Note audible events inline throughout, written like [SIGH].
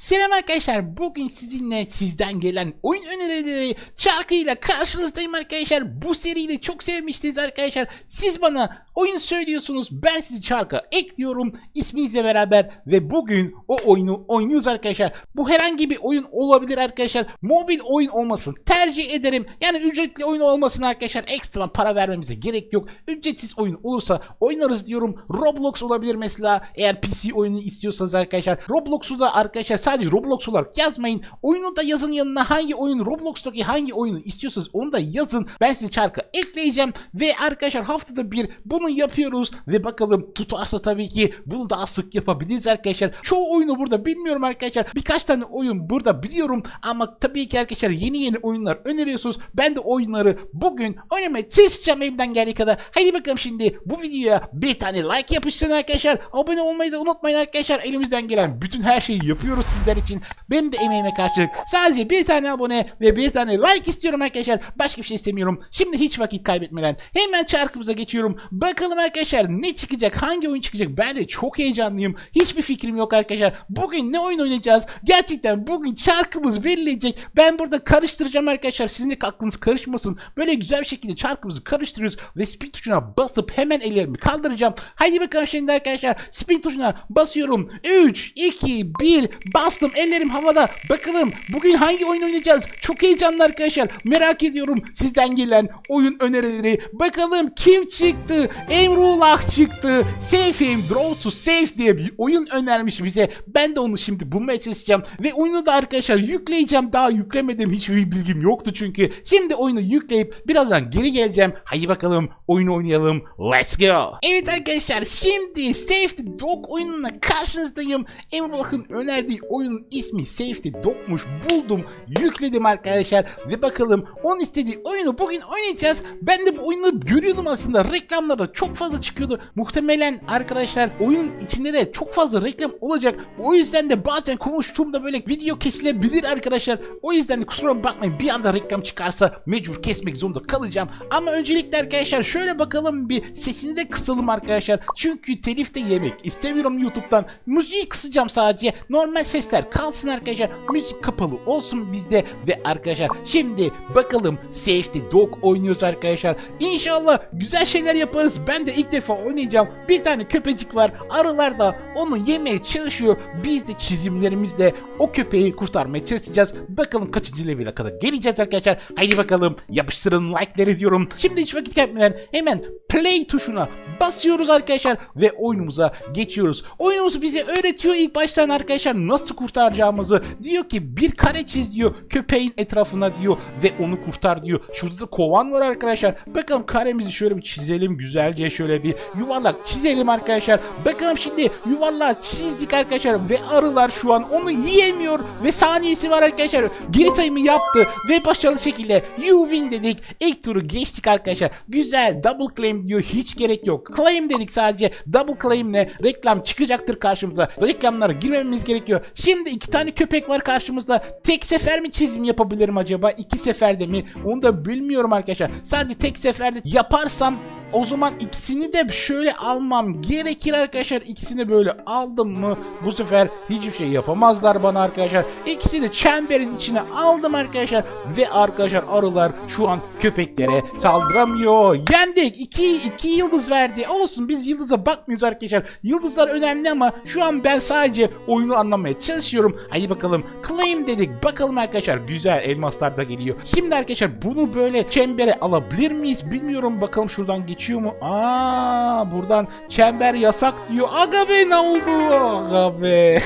Selam arkadaşlar. Bugün sizinle sizden gelen oyun önerileri çarkıyla karşınızdayım arkadaşlar. Bu seriyi de çok sevmiştiniz arkadaşlar. Siz bana oyun söylüyorsunuz. Ben sizi çarka ekliyorum isminizle beraber ve bugün o oyunu oynuyoruz arkadaşlar. Bu herhangi bir oyun olabilir arkadaşlar. Mobil oyun olmasın tercih ederim. Yani ücretli oyun olmasın arkadaşlar. Ekstra para vermemize gerek yok. Ücretsiz oyun olursa oynarız diyorum. Roblox olabilir mesela. Eğer PC oyunu istiyorsanız arkadaşlar. Roblox'u da arkadaşlar sadece Roblox olarak yazmayın. Oyunu da yazın yanına hangi oyun Roblox'taki hangi oyunu istiyorsanız onu da yazın. Ben sizi çarka ekleyeceğim ve arkadaşlar haftada bir bunu yapıyoruz ve bakalım tutarsa tabii ki bunu daha sık yapabiliriz arkadaşlar. Çoğu oyunu burada bilmiyorum arkadaşlar. Birkaç tane oyun burada biliyorum ama tabii ki arkadaşlar yeni yeni oyunlar öneriyorsunuz. Ben de oyunları bugün oynamaya çalışacağım elimden geldiği kadar. Haydi bakalım şimdi bu videoya bir tane like yapıştırın arkadaşlar. Abone olmayı da unutmayın arkadaşlar. Elimizden gelen bütün her şeyi yapıyoruz sizler için. Benim de emeğime karşılık sadece bir tane abone ve bir tane like istiyorum arkadaşlar. Başka bir şey istemiyorum. Şimdi hiç vakit kaybetmeden hemen çarkımıza geçiyorum. Bakalım arkadaşlar ne çıkacak? Hangi oyun çıkacak? Ben de çok heyecanlıyım. Hiçbir fikrim yok arkadaşlar. Bugün ne oyun oynayacağız? Gerçekten bugün çarkımız belirleyecek. Ben burada karıştıracağım arkadaşlar. Sizin de aklınız karışmasın. Böyle güzel bir şekilde çarkımızı karıştırıyoruz ve spin tuşuna basıp hemen ellerimi kaldıracağım. Haydi bakalım şimdi arkadaşlar. Spin tuşuna basıyorum. 3, 2, 1 bastım. Ellerim havada. Bakalım bugün hangi oyun oynayacağız? Çok heyecanlı arkadaşlar. Merak ediyorum sizden gelen oyun önerileri. Bakalım kim çıktı? Emrullah çıktı. Safe Aim Draw to Safe diye bir oyun önermiş bize. Ben de onu şimdi bulmaya çalışacağım. Ve oyunu da arkadaşlar yükleyeceğim. Daha yüklemedim. Hiçbir bilgim yoktu çünkü. Şimdi oyunu yükleyip birazdan geri geleceğim. Haydi bakalım oyunu oynayalım. Let's go. Evet arkadaşlar şimdi Safety Dog oyununa karşınızdayım. Emrullah'ın önerdiği oyunun ismi Safety Dog'muş. Buldum. Yükledim arkadaşlar. Ve bakalım onun istediği oyunu bugün oynayacağız. Ben de bu oyunu görüyordum aslında. Reklamlarda çok fazla çıkıyordu. Muhtemelen arkadaşlar oyunun içinde de çok fazla reklam olacak. O yüzden de bazen konuştuğumda böyle video kesilebilir arkadaşlar. O yüzden de kusura bakmayın bir anda reklam çıkarsa mecbur kesmek zorunda kalacağım. Ama öncelikle arkadaşlar şöyle bakalım bir sesini de kısalım arkadaşlar. Çünkü telif de yemek istemiyorum YouTube'dan. Müziği kısacağım sadece. Normal sesler kalsın arkadaşlar. Müzik kapalı olsun bizde. Ve arkadaşlar şimdi bakalım Safety Dog oynuyoruz arkadaşlar. İnşallah güzel şeyler yaparız. Ben de ilk defa oynayacağım. Bir tane köpecik var. Arılar da onu yemeye çalışıyor. Biz de çizimlerimizle o köpeği kurtarmaya çalışacağız. Bakalım kaçıncı level'e kadar geleceğiz arkadaşlar. Haydi bakalım yapıştırın like'ları diyorum. Şimdi hiç vakit kaybetmeden hemen play tuşuna basıyoruz arkadaşlar ve oyunumuza geçiyoruz. Oyunumuz bize öğretiyor ilk baştan arkadaşlar nasıl kurtaracağımızı. Diyor ki bir kare çiz diyor köpeğin etrafına diyor ve onu kurtar diyor. Şurada da kovan var arkadaşlar. Bakalım karemizi şöyle bir çizelim güzelce şöyle bir yuvarlak çizelim arkadaşlar. Bakalım şimdi yuvarlak çizdik arkadaşlar ve arılar şu an onu yiyemiyor ve saniyesi var arkadaşlar. Geri sayımı yaptı ve başarılı şekilde you win dedik. İlk turu geçtik arkadaşlar. Güzel double claim diyor hiç gerek yok. Claim dedik sadece. Double claim ne? Reklam çıkacaktır karşımıza. Reklamlara girmememiz gerekiyor. Şimdi iki tane köpek var karşımızda. Tek sefer mi çizim yapabilirim acaba? İki seferde mi? Onu da bilmiyorum arkadaşlar. Sadece tek seferde yaparsam o zaman ikisini de şöyle almam gerekir arkadaşlar. İkisini böyle aldım mı bu sefer hiçbir şey yapamazlar bana arkadaşlar. İkisini çemberin içine aldım arkadaşlar. Ve arkadaşlar arılar şu an köpeklere saldıramıyor. Yendik. 2 2 yıldız verdi. Olsun biz yıldıza bakmıyoruz arkadaşlar. Yıldızlar önemli ama şu an ben sadece oyunu anlamaya çalışıyorum. Hadi bakalım. Claim dedik. Bakalım arkadaşlar. Güzel elmaslar da geliyor. Şimdi arkadaşlar bunu böyle çembere alabilir miyiz? Bilmiyorum. Bakalım şuradan geçiyor mu? Aa buradan çember yasak diyor. Aga be ne oldu? Aga be.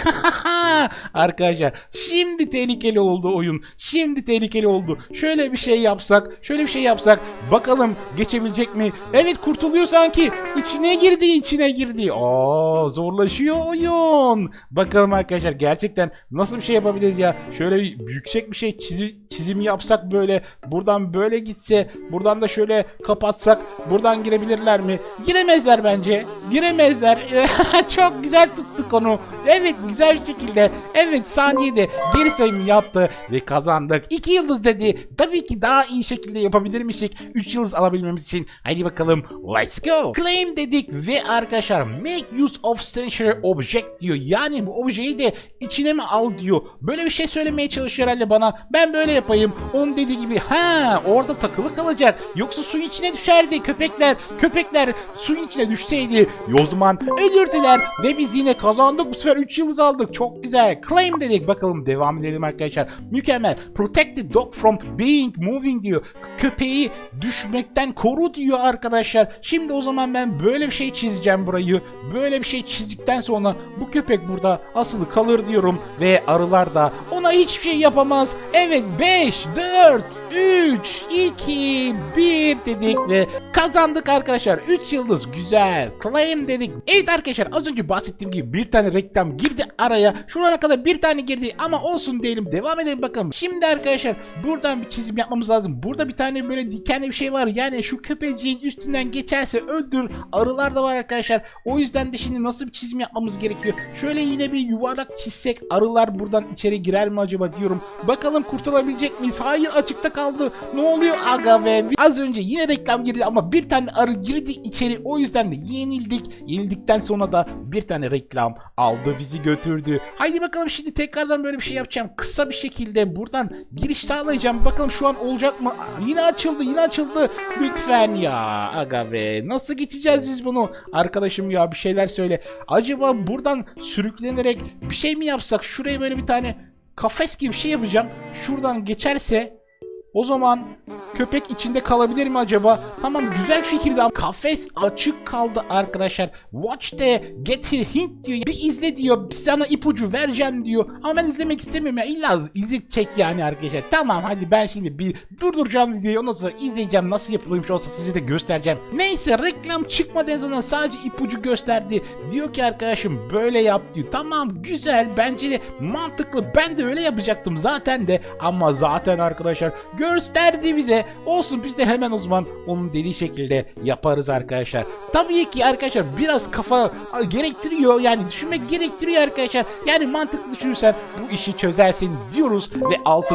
[LAUGHS] arkadaşlar şimdi tehlikeli oldu oyun. Şimdi tehlikeli oldu. Şöyle bir şey yapsak, şöyle bir şey yapsak bakalım geçebilecek mi? Evet kurtuluyor sanki. İçine girdi, içine girdi. Aa zorlaşıyor oyun. Bakalım arkadaşlar gerçekten nasıl bir şey yapabiliriz ya? Şöyle bir yüksek bir şey çizi, çizim yapsak böyle buradan böyle gitse buradan da şöyle kapatsak buradan girebilirler mi? Giremezler bence. Giremezler. [LAUGHS] Çok güzel tuttuk onu. Evet güzel bir şekilde. Evet saniyede geri sayım yaptı ve kazandık. 2 yıldız dedi. Tabii ki daha iyi şekilde yapabilirmişik. 3 yıldız alabilmemiz için. Hadi bakalım let's go. Claim dedik ve arkadaşlar make use of stationary object diyor. Yani bu objeyi de içine mi al diyor. Böyle bir şey söylemeye çalışıyor herhalde bana. Ben böyle yapayım. Onun dediği gibi ha orada takılı kalacak. Yoksa suyun içine düşerdi köpekler. Köpekler suyun içine düşseydi o zaman ölürdüler ve biz yine kazandık. Bu sefer 3 yıldız aldık. Çok güzel. Claim dedik. Bakalım devam edelim arkadaşlar. Mükemmel. Protect the dog from being moving diyor. Köpeği düşmekten koru diyor arkadaşlar. Şimdi o zaman ben böyle bir şey çizeceğim burayı. Böyle bir şey çizdikten sonra bu köpek burada asılı kalır diyorum. Ve arılar da ona hiçbir şey yapamaz. Evet 5, 4, 3, 2, 1 dedik ve kazandık arkadaşlar. 3 yıldız güzel. Claim dedik. Evet arkadaşlar az önce bahsettiğim gibi bir tane reklam girdi araya. Şu ana kadar bir tane girdi ama olsun diyelim. Devam edelim bakalım. Şimdi arkadaşlar buradan bir çizim yapmamız lazım. Burada bir tane böyle dikenli bir şey var. Yani şu köpeciğin üstünden geçerse öldür. Arılar da var arkadaşlar. O yüzden de şimdi nasıl bir çizim yapmamız gerekiyor. Şöyle yine bir yuvarlak çizsek arılar buradan içeri girer mi acaba diyorum. Bakalım kurtulabilecek miyiz? Hayır açıkta kaldı. Ne oluyor aga be? Az önce yine reklam girdi ama bir tane arı girdi içeri. O yüzden de yenildik. Yenildikten sonra da bir tane reklam aldı bizi götürdü. Haydi bakalım şimdi tekrardan böyle bir şey yapacağım. Kısa bir şekilde buradan giriş sağlayacağım. Bakalım şu an olacak mı? Yine açıldı yine açıldı. Lütfen ya aga be. Nasıl geçeceğiz biz bunu? Arkadaşım ya bir şeyler söyle. Acaba buradan sürüklenerek bir şey mi yapsak? Şuraya böyle bir tane kafes gibi bir şey yapacağım. Şuradan geçerse o zaman köpek içinde kalabilir mi acaba? Tamam güzel fikirdi ama kafes açık kaldı arkadaşlar. Watch the get a hint diyor. Bir izle diyor. Sana ipucu vereceğim diyor. Ama ben izlemek istemiyorum ya. İlla izletecek yani arkadaşlar. Tamam hadi ben şimdi bir durduracağım videoyu. Ondan sonra izleyeceğim. Nasıl yapılıyormuş olsa size de göstereceğim. Neyse reklam çıkmadı en azından sadece ipucu gösterdi. Diyor ki arkadaşım böyle yap diyor. Tamam güzel bence de mantıklı. Ben de öyle yapacaktım zaten de. Ama zaten arkadaşlar gösterdi bize. Olsun biz de hemen o zaman onun dediği şekilde yaparız arkadaşlar. Tabii ki arkadaşlar biraz kafa gerektiriyor yani düşünmek gerektiriyor arkadaşlar. Yani mantıklı düşünürsen bu işi çözersin diyoruz ve 6.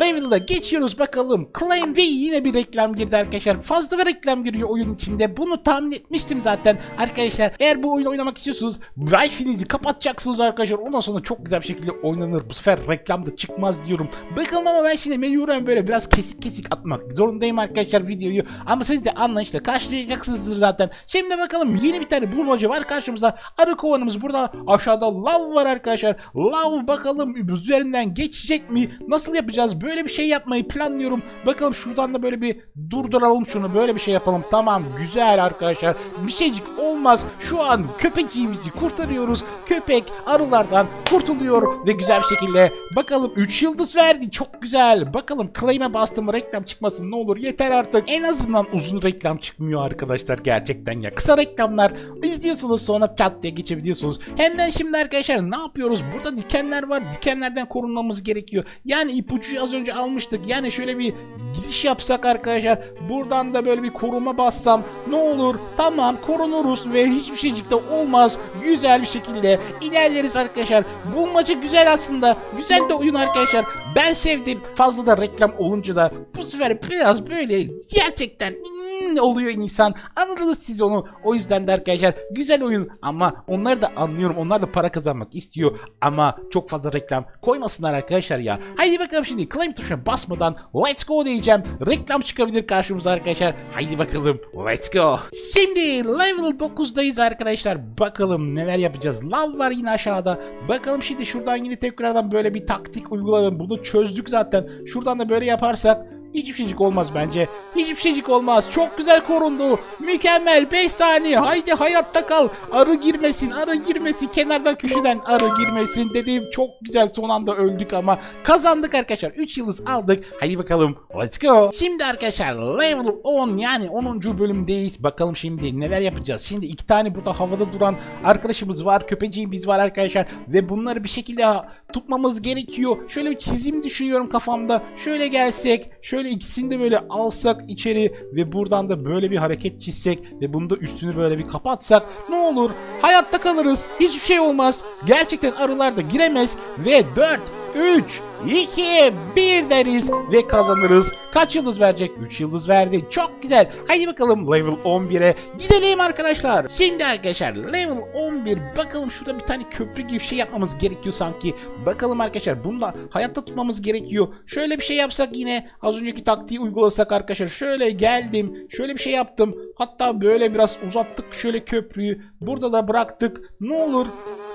level'da geçiyoruz bakalım. Claim ve yine bir reklam girdi arkadaşlar. Fazla bir reklam giriyor oyun içinde. Bunu tahmin etmiştim zaten arkadaşlar. Eğer bu oyunu oynamak istiyorsunuz Wi-Fi'nizi kapatacaksınız arkadaşlar. Ondan sonra çok güzel bir şekilde oynanır. Bu sefer reklam da çıkmaz diyorum. Bakalım ama ben şimdi mecburen böyle biraz kesik kesik atmak zorundayım arkadaşlar videoyu. Ama siz de anlayışla karşılayacaksınızdır zaten. Şimdi bakalım yeni bir tane bulmaca var karşımızda. Arı kovanımız burada. Aşağıda lav var arkadaşlar. Lav bakalım üzerinden geçecek mi? Nasıl yapacağız? Böyle bir şey yapmayı planlıyorum. Bakalım şuradan da böyle bir durduralım şunu. Böyle bir şey yapalım. Tamam güzel arkadaşlar. Bir şeycik olmaz. Şu an köpeciğimizi kurtarıyoruz. Köpek arılardan kurtuluyor ve güzel bir şekilde bakalım 3 yıldız verdi. Çok güzel. Bakalım claim'e bastım reklam çıkmasın ne olur yeter artık. En azından uzun reklam çıkmıyor arkadaşlar gerçekten ya. Kısa reklamlar izliyorsunuz sonra çat diye geçebiliyorsunuz. Hemen şimdi arkadaşlar ne yapıyoruz? Burada dikenler var. Dikenlerden korunmamız gerekiyor. Yani ipucuyu az önce almıştık. Yani şöyle bir gidiş yapsak arkadaşlar. Buradan da böyle bir koruma bassam ne olur? Tamam korunuruz ve hiçbir şeycik de olmaz. Güzel bir şekilde ilerleriz arkadaşlar. Bulmaca güzel aslında. Güzel de oyun arkadaşlar. Ben sevdim. Fazla da reklam olunca da bu sefer biraz böyle gerçekten hmm, oluyor insan. Anladınız siz onu. O yüzden de arkadaşlar güzel oyun ama onları da anlıyorum. Onlar da para kazanmak istiyor ama çok fazla reklam koymasınlar arkadaşlar ya. Haydi bakalım şimdi claim tuşuna basmadan let's go diyeceğim. Reklam çıkabilir karşımıza arkadaşlar. Haydi bakalım let's go. Şimdi level 9'dayız arkadaşlar. Bakalım neler yapacağız. Lav var yine aşağıda. Bakalım şimdi şuradan yine tekrardan böyle bir taktik uygulayalım. Bunu çözdük zaten. Şuradan da böyle yaparsak Hiçbir şeycik olmaz bence. Hiçbir şeycik olmaz. Çok güzel korundu. Mükemmel. 5 saniye. Haydi hayatta kal. Arı girmesin. Arı girmesin. Kenardan köşeden arı girmesin dediğim çok güzel. Son anda öldük ama kazandık arkadaşlar. 3 yıldız aldık. Hadi bakalım. Let's go. Şimdi arkadaşlar level 10 yani 10. bölümdeyiz. Bakalım şimdi neler yapacağız. Şimdi iki tane burada havada duran arkadaşımız var. Köpeciğimiz var arkadaşlar. Ve bunları bir şekilde tutmamız gerekiyor. Şöyle bir çizim düşünüyorum kafamda. Şöyle gelsek. Şöyle Şöyle ikisini de böyle alsak içeri ve buradan da böyle bir hareket çizsek ve bunu da üstünü böyle bir kapatsak ne olur? Hayatta kalırız. Hiçbir şey olmaz. Gerçekten arılar da giremez ve 4 3, 2, 1 deriz ve kazanırız. Kaç yıldız verecek? 3 yıldız verdi. Çok güzel. Haydi bakalım level 11'e gidelim arkadaşlar. Şimdi arkadaşlar level 11 bakalım şurada bir tane köprü gibi şey yapmamız gerekiyor sanki. Bakalım arkadaşlar bunu da hayatta tutmamız gerekiyor. Şöyle bir şey yapsak yine az önceki taktiği uygulasak arkadaşlar. Şöyle geldim. Şöyle bir şey yaptım. Hatta böyle biraz uzattık şöyle köprüyü. Burada da bıraktık. Ne olur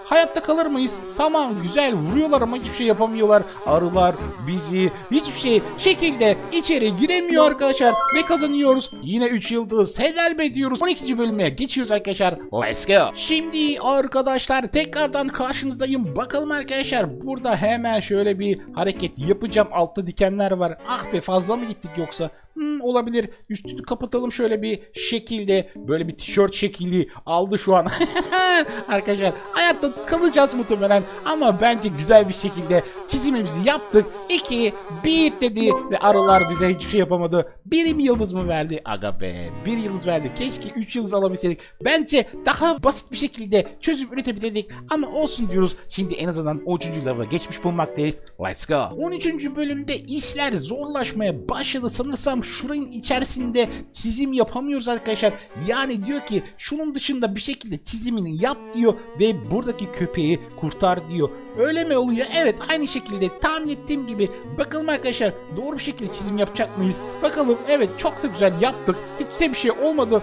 Hayatta kalır mıyız? Tamam güzel vuruyorlar ama hiçbir şey yapamıyorlar. Arılar bizi hiçbir şey şekilde içeri giremiyor arkadaşlar. Ve kazanıyoruz. Yine 3 yıldız helal be diyoruz. 12. bölüme geçiyoruz arkadaşlar. Let's go. Şimdi arkadaşlar tekrardan karşınızdayım. Bakalım arkadaşlar burada hemen şöyle bir hareket yapacağım. Altta dikenler var. Ah be fazla mı gittik yoksa? Hmm, olabilir. Üstünü kapatalım şöyle bir şekilde. Böyle bir tişört şekli aldı şu an. [LAUGHS] arkadaşlar hayatta kalacağız muhtemelen ama bence güzel bir şekilde çizimimizi yaptık. 2 1 dedi ve arılar bize hiçbir şey yapamadı. Birim yıldız mı verdi? Aga be. Bir yıldız verdi. Keşke 3 yıldız alabilseydik. Bence daha basit bir şekilde çözüm üretebilirdik ama olsun diyoruz. Şimdi en azından 13. level'a geçmiş bulunmaktayız. Let's go. 13. bölümde işler zorlaşmaya başladı. Sanırsam şurayın içerisinde çizim yapamıyoruz arkadaşlar. Yani diyor ki şunun dışında bir şekilde çizimini yap diyor ve buradaki köpeği kurtar diyor. Öyle mi oluyor? Evet aynı şekilde tahmin ettiğim gibi. Bakalım arkadaşlar doğru bir şekilde çizim yapacak mıyız? Bakalım evet çok da güzel yaptık. Hiç de bir şey olmadı.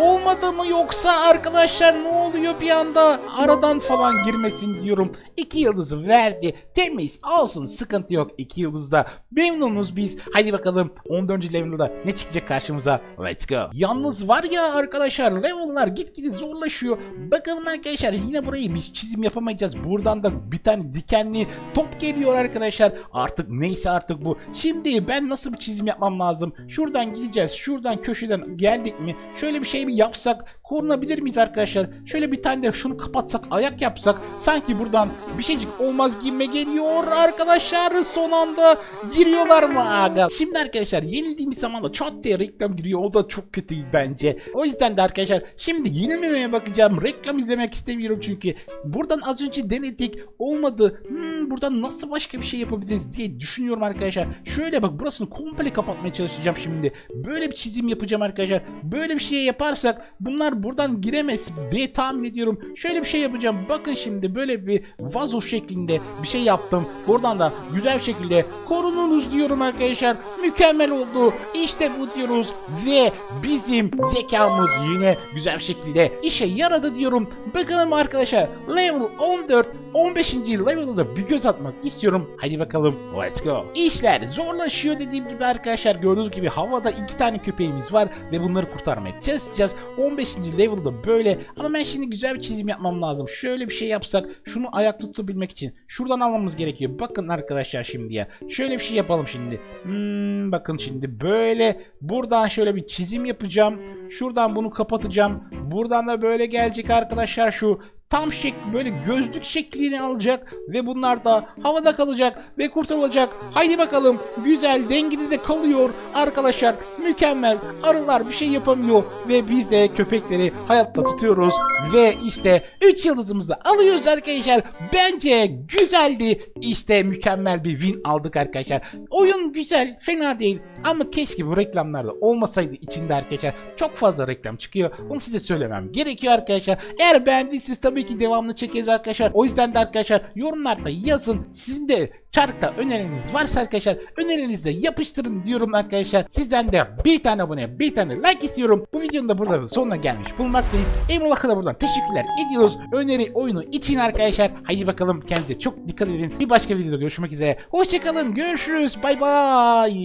Olmadı mı yoksa arkadaşlar ne oluyor bir anda aradan falan girmesin diyorum. İki yıldızı verdi. Temiz olsun sıkıntı yok. İki yıldızda memnunuz biz. Hadi bakalım 14. level'da ne çıkacak karşımıza? Let's go. Yalnız var ya arkadaşlar level'lar gitgide zorlaşıyor. Bakalım arkadaşlar yine burayı biz çizim yapamayacağız. Buradan da bir tane dikenli top geliyor arkadaşlar. Artık neyse artık bu. Şimdi ben nasıl bir çizim yapmam lazım? Şuradan gideceğiz. Şuradan köşeden geldik mi? Şöyle bir şey mi yapsak? Korunabilir miyiz arkadaşlar? Şöyle bir tane de şunu kapatsak, ayak yapsak. Sanki buradan bir şeycik olmaz gibime geliyor arkadaşlar. Son anda giriyorlar mı aga? Şimdi arkadaşlar yenildiğimiz zaman da çat diye reklam giriyor. O da çok kötü bence. O yüzden de arkadaşlar şimdi yenilmemeye bakacağım. Reklam izlemek istemiyorum çünkü. Buradan az önce denedik. Olmadı. Hmm, buradan nasıl başka bir şey yapabiliriz diye düşünüyorum arkadaşlar. Şöyle bak burasını komple kapatmaya çalışacağım şimdi. Böyle bir çizim yapacağım arkadaşlar. Böyle bir şey yaparsak bunlar buradan giremez diye tahmin ediyorum. Şöyle bir şey yapacağım. Bakın şimdi böyle bir vazo şeklinde bir şey yaptım. Buradan da güzel bir şekilde korununuz diyorum arkadaşlar. Mükemmel oldu. İşte bu diyoruz ve bizim zekamız yine güzel bir şekilde işe yaradı diyorum. Bakalım arkadaşlar level 14 15. level'da da bir göz atmak istiyorum. Hadi bakalım let's go. İşler zorlaşıyor dediğim gibi arkadaşlar gördüğünüz gibi havada iki tane köpeğimiz var ve bunları kurtarmaya çalışacağız. 15. level'da böyle ama ben şimdi güzel bir çizim yapmam lazım. Şöyle bir şey yapsak şunu ayak tutabilmek için şuradan almamız gerekiyor. Bakın arkadaşlar şimdi ya. Şöyle bir şey yapalım şimdi. Hmm, bakın şimdi böyle buradan şöyle bir çizim yapacağım. Şuradan bunu kapatacağım. Buradan da böyle gelecek arkadaşlar şu tam şek böyle gözlük şeklini alacak ve bunlar da havada kalacak ve kurtulacak. Haydi bakalım güzel dengede de kalıyor arkadaşlar. Mükemmel. Arılar bir şey yapamıyor ve biz de köpekleri hayatta tutuyoruz ve işte 3 yıldızımızı alıyoruz arkadaşlar. Bence güzeldi. İşte mükemmel bir win aldık arkadaşlar. Oyun güzel, fena değil ama keşke bu reklamlarda olmasaydı içinde arkadaşlar. Çok fazla reklam çıkıyor. Onu size söylemem gerekiyor arkadaşlar. Eğer beğendiyseniz tabii ki devamlı çekeriz arkadaşlar. O yüzden de arkadaşlar yorumlarda yazın. Sizin de çarkta öneriniz varsa arkadaşlar önerinizi de yapıştırın diyorum arkadaşlar. Sizden de bir tane abone, bir tane like istiyorum. Bu videonun da burada sonuna gelmiş bulunmaktayız. Emrullah'a da buradan teşekkürler ediyoruz. Öneri oyunu için arkadaşlar. Haydi bakalım kendinize çok dikkat edin. Bir başka videoda görüşmek üzere. Hoşçakalın. Görüşürüz. Bay bay.